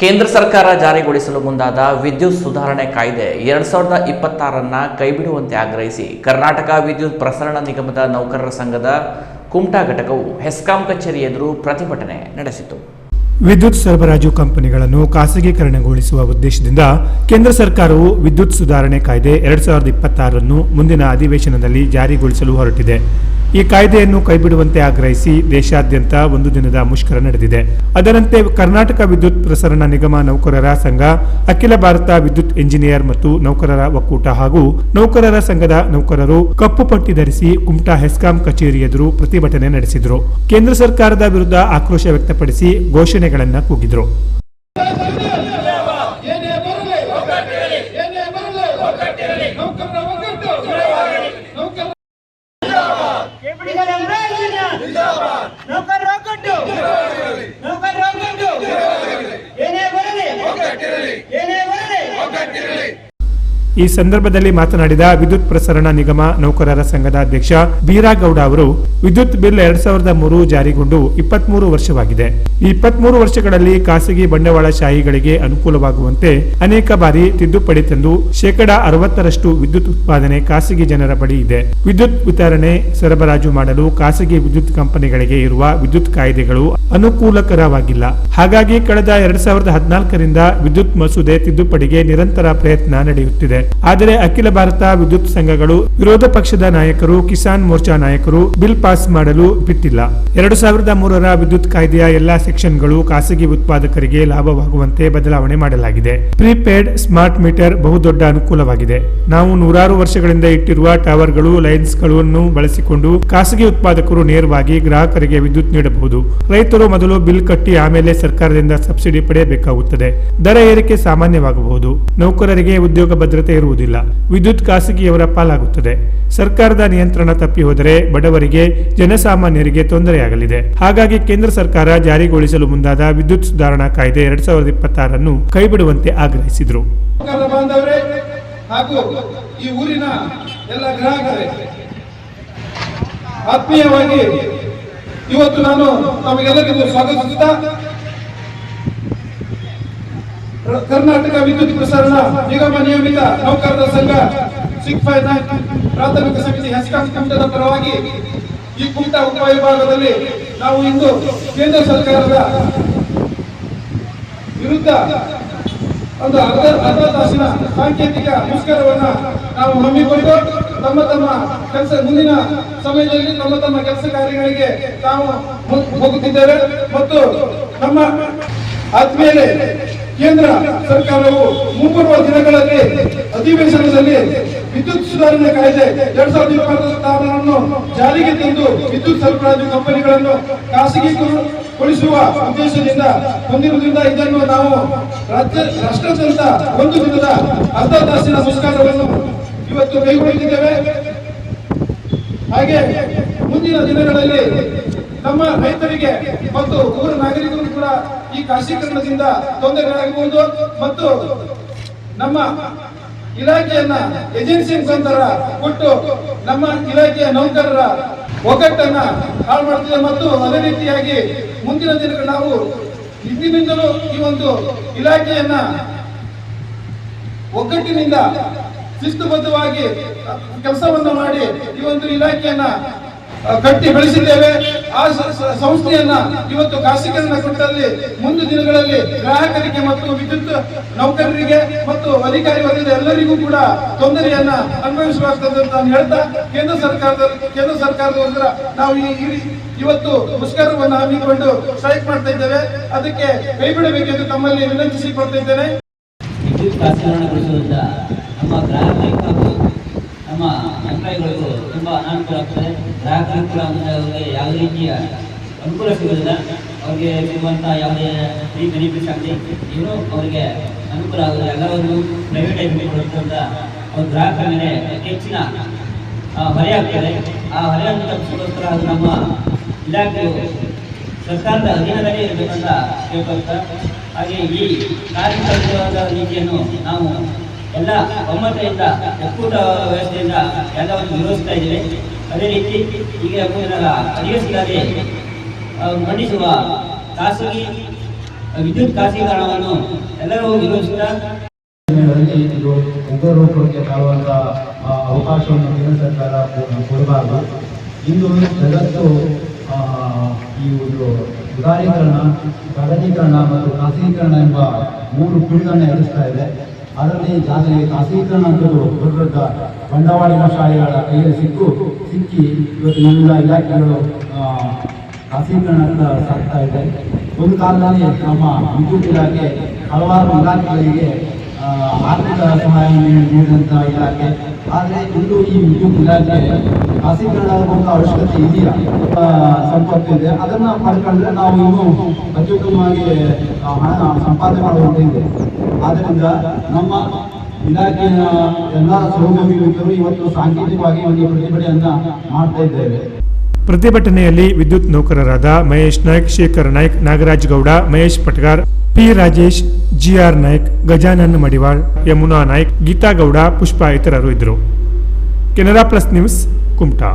ಕೇಂದ್ರ ಸರ್ಕಾರ ಜಾರಿಗೊಳಿಸಲು ಮುಂದಾದ ವಿದ್ಯುತ್ ಸುಧಾರಣೆ ಕಾಯ್ದೆ ಎರಡ್ ಸಾವಿರದ ಇಪ್ಪತ್ತಾರನ್ನ ಕೈಬಿಡುವಂತೆ ಆಗ್ರಹಿಸಿ ಕರ್ನಾಟಕ ವಿದ್ಯುತ್ ಪ್ರಸರಣ ನಿಗಮದ ನೌಕರರ ಸಂಘದ ಕುಮಟಾ ಘಟಕವು ಹೆಸ್ಕಾಂ ಕಚೇರಿ ಎದುರು ಪ್ರತಿಭಟನೆ ನಡೆಸಿತು. ವಿದ್ಯುತ್ ಸರಬರಾಜು ಕಂಪನಿಗಳನ್ನು ಖಾಸಗೀಕರಣಗೊಳಿಸುವ ಉದ್ದೇಶದಿಂದ ಕೇಂದ್ರ ಸರ್ಕಾರವು ವಿದ್ಯುತ್ ಸುಧಾರಣೆ ಕಾಯ್ದೆ ಎರಡ್ ಸಾವಿರದ ಇಪ್ಪತ್ತಾರನ್ನು ಮುಂದಿನ ಅಧಿವೇಶನದಲ್ಲಿ ಜಾರಿಗೊಳಿಸಲು ಹೊರಟಿದೆ. ಈ ಕಾಯ್ದೆಯನ್ನು ಕೈಬಿಡುವಂತೆ ಆಗ್ರಹಿಸಿ ದೇಶಾದ್ಯಂತ ಒಂದು ದಿನದ ಮುಷ್ಕರ ನಡೆದಿದೆ. ಅದರಂತೆ ಕರ್ನಾಟಕ ವಿದ್ಯುತ್ ಪ್ರಸರಣ ನಿಗಮ ನೌಕರರ ಸಂಘ, ಅಖಿಲ ಭಾರತ ವಿದ್ಯುತ್ ಎಂಜಿನಿಯರ್ ಮತ್ತು ನೌಕರರ ಒಕ್ಕೂಟ ಹಾಗೂ ನೌಕರರ ಸಂಘದ ನೌಕರರು ಕಪ್ಪು ಪಟ್ಟಿ ಧರಿಸಿ ಕುಮಟಾ ಹೆಸ್ಕಾಂ ಕಚೇರಿ ಎದುರು ಪ್ರತಿಭಟನೆ ನಡೆಸಿದರು. ಕೇಂದ್ರ ಸರ್ಕಾರದ ವಿರುದ್ಧ ಆಕ್ರೋಶ ವ್ಯಕ್ತಪಡಿಸಿ ಘೋಷಣೆಗಳನ್ನ ಕೂಗಿದ್ರು. Yeah. ಈ ಸಂದರ್ಭದಲ್ಲಿ ಮಾತನಾಡಿದ ವಿದ್ಯುತ್ ಪ್ರಸರಣ ನಿಗಮ ನೌಕರರ ಸಂಘದ ಅಧ್ಯಕ್ಷ ಬೀರಾಗೌಡ ಅವರು, ವಿದ್ಯುತ್ ಬಿಲ್ ಎರಡ್ ಸಾವಿರದ ಮೂರು ಜಾರಿಗೊಂಡು ಇಪ್ಪತ್ಮೂರು ವರ್ಷವಾಗಿದೆ. ಈ ಇಪ್ಪತ್ಮೂರು ವರ್ಷಗಳಲ್ಲಿ ಖಾಸಗಿ ಬಂಡವಾಳಶಾಹಿಗಳಿಗೆ ಅನುಕೂಲವಾಗುವಂತೆ ಅನೇಕ ಬಾರಿ ತಿದ್ದುಪಡಿ ತಂದು ಶೇಕಡಾ ಅರವತ್ತರಷ್ಟು ವಿದ್ಯುತ್ ಉತ್ಪಾದನೆ ಖಾಸಗಿ ಜನರ ಬಳಿ ಇದೆ. ವಿದ್ಯುತ್ ವಿತರಣೆ ಸರಬರಾಜು ಮಾಡಲು ಖಾಸಗಿ ವಿದ್ಯುತ್ ಕಂಪನಿಗಳಿಗೆ ಇರುವ ವಿದ್ಯುತ್ ಕಾಯ್ದೆಗಳು ಅನುಕೂಲಕರವಾಗಿಲ್ಲ. ಹಾಗಾಗಿ ಕಳೆದ ಎರಡ್ ಸಾವಿರದ ಹದಿನಾಲ್ಕರಿಂದ ವಿದ್ಯುತ್ ಮಸೂದೆ ತಿದ್ದುಪಡಿಗೆ ನಿರಂತರ ಪ್ರಯತ್ನ ನಡೆಯುತ್ತಿದೆ. ಆದರೆ ಅಖಿಲ ಭಾರತ ವಿದ್ಯುತ್ ಸಂಘಗಳು ವಿರೋಧ ಪಕ್ಷದ ನಾಯಕರು, ಕಿಸಾನ್ ಮೋರ್ಚಾ ನಾಯಕರು ಬಿಲ್ ಪಾಸ್ ಮಾಡಲು ಬಿಟ್ಟಿಲ್ಲ. ಎರಡು ಸಾವಿರದ ಮೂರರ ವಿದ್ಯುತ್ ಕಾಯ್ದೆಯ ಎಲ್ಲಾ ಸೆಕ್ಷನ್ಗಳು ಖಾಸಗಿ ಉತ್ಪಾದಕರಿಗೆ ಲಾಭವಾಗುವಂತೆ ಬದಲಾವಣೆ ಮಾಡಲಾಗಿದೆ. ಪ್ರೀಪೇಡ್ ಸ್ಮಾರ್ಟ್ ಮೀಟರ್ ಬಹುದೊಡ್ಡ ಅನುಕೂಲವಾಗಿದೆ. ನಾವು ನೂರಾರು ವರ್ಷಗಳಿಂದ ಇಟ್ಟಿರುವ ಟವರ್ಗಳು, ಲೈನ್ಸ್ಗಳನ್ನು ಬಳಸಿಕೊಂಡು ಖಾಸಗಿ ಉತ್ಪಾದಕರು ನೇರವಾಗಿ ಗ್ರಾಹಕರಿಗೆ ವಿದ್ಯುತ್ ನೀಡಬಹುದು. ರೈತರು ಮೊದಲು ಬಿಲ್ ಕಟ್ಟಿ ಆಮೇಲೆ ಸರ್ಕಾರದಿಂದ ಸಬ್ಸಿಡಿ ಪಡೆಯಬೇಕಾಗುತ್ತದೆ. ದರ ಏರಿಕೆ ಸಾಮಾನ್ಯವಾಗಬಹುದು. ನೌಕರರಿಗೆ ಉದ್ಯೋಗ ಭದ್ರತೆ ಇರುವುದಿಲ್ಲ. ವಿದ್ಯುತ್ ಖಾಸಗಿಯವರ ಪಾಲಾಗುತ್ತದೆ. ಸರ್ಕಾರದ ನಿಯಂತ್ರಣ ತಪ್ಪಿ ಹೋದರೆ ಬಡವರಿಗೆ, ಜನಸಾಮಾನ್ಯರಿಗೆ ತೊಂದರೆಯಾಗಲಿದೆ. ಹಾಗಾಗಿ ಕೇಂದ್ರ ಸರ್ಕಾರ ಜಾರಿಗೊಳಿಸಲು ಮುಂದಾದ ವಿದ್ಯುತ್ ಸುಧಾರಣಾ ಕಾಯ್ದೆ ಎರಡ್ ಸಾವಿರದ ಇಪ್ಪತ್ತಾರನ್ನು ಕೈಬಿಡುವಂತೆ ಆಗ್ರಹಿಸಿದರು. ಆತ್ಮೀಯವಾಗಿ ಇವತ್ತು ನಾನು ತಮಗೆಲ್ಲರಿಗೂ ಸ್ವಾಗತಿಸುತ್ತಾ ಕರ್ನಾಟಕ ವಿದ್ಯುತ್ ಪ್ರಸರಣ ನಿಗಮ ನಿಯಮಿತ ನೌಕರರ ಸಂಘ ಸಿಕ್ ಪ್ರಾಥಮಿಕ ಸಮಿತಿ ಹೆಸ್ಕಾಂ ಕುಮಟದ ಪರವಾಗಿ ಈ ಕುಮಟ ಉಪವಿಭಾಗದಲ್ಲಿ ನಾವು ಇಂದು ಕೇಂದ್ರ ಸರ್ಕಾರದ ವಿರುದ್ಧ ಒಂದು ಅರ್ಧ ಅರ್ಧ ತಾಸಿನ ಸಾಂಕೇತಿಕ ಮುಷ್ಕರವನ್ನ ನಾವು ಹಮ್ಮಿಕೊಂಡು ತಮ್ಮ ತಮ್ಮ ಕೆಲಸ ಮುಂದಿನ ಸಮಯದಲ್ಲಿ ತಮ್ಮ ತಮ್ಮ ಕೆಲಸ ಕಾರ್ಯಗಳಿಗೆ ತಾವು ಹೋಗುತ್ತಿದ್ದೇವೆ. ಮತ್ತು ನಮ್ಮ ಆದ್ಮೇಲೆ ಕೇಂದ್ರ ಸರ್ಕಾರವು ಮುಂಬರುವ ದಿನಗಳಲ್ಲಿ ಅಧಿವೇಶನದಲ್ಲಿ ವಿದ್ಯುತ್ ಸುಧಾರಣೆ ಕಾಯ್ದೆ ಎರಡ್ ಸಾವಿರದ ಇಪ್ಪತ್ತಾರನ್ನು ಜಾರಿಗೆ ತಂದು ವಿದ್ಯುತ್ ಸರಬರಾಜು ಕಂಪನಿಗಳನ್ನು ಖಾಸಗೀಕರಣಗೊಳಿಸುವ ಉದ್ದೇಶದಿಂದ ಹೊಂದಿರುವುದರಿಂದ ಇದನ್ನು ನಾವು ರಾಜ್ಯ ರಾಷ್ಟ್ರಾದ್ಯಂತ ಒಂದು ದಿನದ ಅರ್ಧ ತಾಸಿನ ಇವತ್ತು ಕೈಗೊಳ್ಳುತ್ತಿದ್ದೇವೆ ಹಾಗೆ ಮುಂದಿನ ದಿನಗಳಲ್ಲಿ ನಮ್ಮ ರೈತರಿಗೆ ಮತ್ತು ಊರ ನಾಗರಿಕರು ಈ ಖಾಸಗೀಕರಣದಿಂದ ತೊಂದರೆಗಳಾಗಬಹುದು ಮತ್ತು ನಮ್ಮ ಇಲಾಖೆಯನ್ನ ಏಜೆನ್ಸಿ ಮುಖಾಂತರ ಕೊಟ್ಟು ನಮ್ಮ ಇಲಾಖೆಯ ನೌಕರರ ಒಗ್ಗಟ್ಟನ್ನ ಹಾಳು ಮಾಡ್ತಿದೆ ಮತ್ತು ಅದೇ ರೀತಿಯಾಗಿ ಮುಂದಿನ ದಿನಗಳು ನಾವು ಇಂದಿನಿಂದಲೂ ಈ ಒಂದು ಇಲಾಖೆಯನ್ನ ಒಗ್ಗಟ್ಟಿನಿಂದ ಶಿಸ್ತುಬದ್ಧವಾಗಿ ಕೆಲಸವನ್ನು ಮಾಡಿ ಈ ಒಂದು ಇಲಾಖೆಯನ್ನ ಕಟ್ಟಿ ಬೆಳೆಸಿದ್ದೇವೆ. ಆ ಸಂಸ್ಥೆಯನ್ನ ಇವತ್ತು ಖಾಸಗೀಕರಣ ಕೊಟ್ಟಲ್ಲಿ ಮುಂದಿನ ದಿನಗಳಲ್ಲಿ ಗ್ರಾಹಕರಿಗೆ ಮತ್ತು ವಿದ್ಯುತ್ ನೌಕರರಿಗೆ ಮತ್ತು ಅಧಿಕಾರಿ ವರ್ಗದ ಎಲ್ಲರಿಗೂ ಕೂಡ ತೊಂದರೆಯನ್ನ ಅನುಭವಿಸಲಾಗ್ತದೆ ಅಂತ ಹೇಳ್ತಾ, ಕೇಂದ್ರ ಸರ್ಕಾರದ ಕೇಂದ್ರ ಸರ್ಕಾರದವರ ನಾವು ಈ ಇವತ್ತು ಮುಷ್ಕರವನ್ನು ಹಮ್ಮಿಕೊಂಡು ಸ್ಟ್ರೈಕ್ ಮಾಡ್ತಾ ಇದ್ದೇವೆ. ಅದಕ್ಕೆ ಕೈ ಬಿಡಬೇಕೆಂದು ತಮ್ಮಲ್ಲಿ ವಿನಂತಿಸಿಕೊಳ್ತಾ ಇದ್ದೇನೆ. ವಿದ್ಯುತ್ ಖಾಸಗೀಕರಣಗೊಳಿಸುವುದರಿಂದ ನಮ್ಮ ಗ್ರಾಹಕರಿಗೆ ನಮ್ಮ ಎಂಪ್ಲಾಯಿಗಳಿಗೂ ತುಂಬ ಅನಾನುಕೂಲ ಆಗ್ತದೆ ಗ್ರಾಹಕರು ಕೂಡ ಅವರಿಗೆ ಯಾವುದೇ ರೀತಿಯ ಅನುಕೂಲ ಸಿಗೋದಿಲ್ಲ ಅವರಿಗೆ ಸಿಗುವಂಥ ಯಾವುದೇ ಫ್ರೀ ಬೆನಿಫಿಟ್ಸ್ ಆಗಲಿ, ಏನೂ ಅವರಿಗೆ ಅನುಕೂಲ ಆಗುವುದಿಲ್ಲ ಎಲ್ಲವನ್ನು ಪ್ರೈವೇಟೈಸ್ ಮಾಡಿಕೊಳ್ಳುವಂಥ ಅವ್ರ ಗ್ರಾಹಕರ ಮೇಲೆ ಹೆಚ್ಚಿನ ಹೊರೆ ಆಗ್ತದೆ. ಆ ಹೊರೆಯನ್ನು ತಪ್ಪಿಸೋದಕ್ಕೋಸ್ಕರ ಅದು ನಮ್ಮ ಇಲಾಖೆಯು ಸರ್ಕಾರದ ಅಧೀನದಲ್ಲಿ ಇರಬೇಕಂತ ಕೇಳ್ಕೊಳ್ತಾರೆ ಹಾಗೆ ಈ ಕಾರ್ಯಕ್ರಮದ ನೀತಿಯನ್ನು ನಾವು ಎಲ್ಲ ಒಮ್ಮತದಿಂದ ಒಕ್ಕೂಟ ವ್ಯವಸ್ಥೆಯಿಂದ ಎಲ್ಲವನ್ನು ವಿರೋಧಿಸ್ತಾ ಇದ್ದೇವೆ. ಅದೇ ರೀತಿ ಈಗ ಆ, ಮಂಡಿಸುವ ಖಾಸಗಿ ವಿದ್ಯುತ್ ಖಾಸಗೀಕರಣವನ್ನು ಎಲ್ಲರೂ ದಿನಗಳಲ್ಲಿ ಇದು ಉಗ್ರರೂಪಕ್ಕೆ ತಾಳುವಂತ ಆ, ಅವಕಾಶವನ್ನು ಕೇಂದ್ರ ಸರ್ಕಾರ ಕೊಡಬಾರದು. ಇಂದು ಜಗತ್ತು ಈ ಒಂದು ಉದಾರೀಕರಣ ಖಾಸಗೀಕರಣ ಮತ್ತು ಖಾಸಗೀಕರಣ ಎಂಬ ಮೂರು ಪಿಡುಗನ್ನು ಎದುರಿಸ್ತಾ ಇದೆ. ಅದರಲ್ಲಿ ಜಾಸ್ತಿ ಖಾಸೀಕರಣ ಅಂತ ದೊಡ್ಡ ದೊಡ್ಡ ಬಂಡವಾಳಶಾಹಿಗಳ ಕೈಯಲ್ಲಿ ಸಿಕ್ಕು. ಸಿಕ್ಕಿ ಇವತ್ತು ಎಲ್ಲ ಇಲಾಖೆಗಳು ಅಂತ ಸಾಕ್ತಾ ಇದೆ ಒಂದು ಕಾಲದಲ್ಲಿ ನಮ್ಮ ವಿದ್ಯುತ್ ಇಲಾಖೆ ಹಲವಾರು ಇಲಾಖೆಗಳಿಗೆ ಆರ್ಥಿಕ ಸಹಾಯ ನೀಡಿದಂತಹ ಇಲಾಖೆ. ಆದರೆ ಇಂದು ಈ ವಿದ್ಯುತ್ ಇಲಾಖೆ ಖಾಸಗೀಕರಣ ಆಗುವಂಥ ಅವಶ್ಯಕತೆ ಇದೆಯಾ? ಸಂಪತ್ತು ಇದೆ. ಅದನ್ನ ಪಡ್ಕೊಂಡ್ರೆ ನಾವು ಇನ್ನೂ ಅತ್ಯುತ್ತಮವಾಗಿ ಹಣ ಸಂಪಾದನೆ ಮಾಡುವಂತಿದೆ ಆದ್ದರಿಂದ ನಮ್ಮ ಇಲಾಖೆಯ ಎಲ್ಲ ಸಹೋದ್ಯೋಗಿಗಳು ಇವತ್ತು ಸಾಂಕೇತಿಕವಾಗಿ ಒಂದು ಪ್ರತಿಭಟನೆಯನ್ನ ಮಾಡ್ತಾ ಇದ್ದೇವೆ. ಪ್ರತಿಭಟನೆಯಲ್ಲಿ ವಿದ್ಯುತ್ ನೌಕರರಾದ Mahesh Naik, Shekhar Naik, Nagaraj Gowda, Mahesh Patgar P Rajesh G R Naik, Gajanan Madival, Yamuna Naik, Geeta Gowda, Pushpa ಇತರರು ಇದ್ದರು. Canara plus news, Kumta.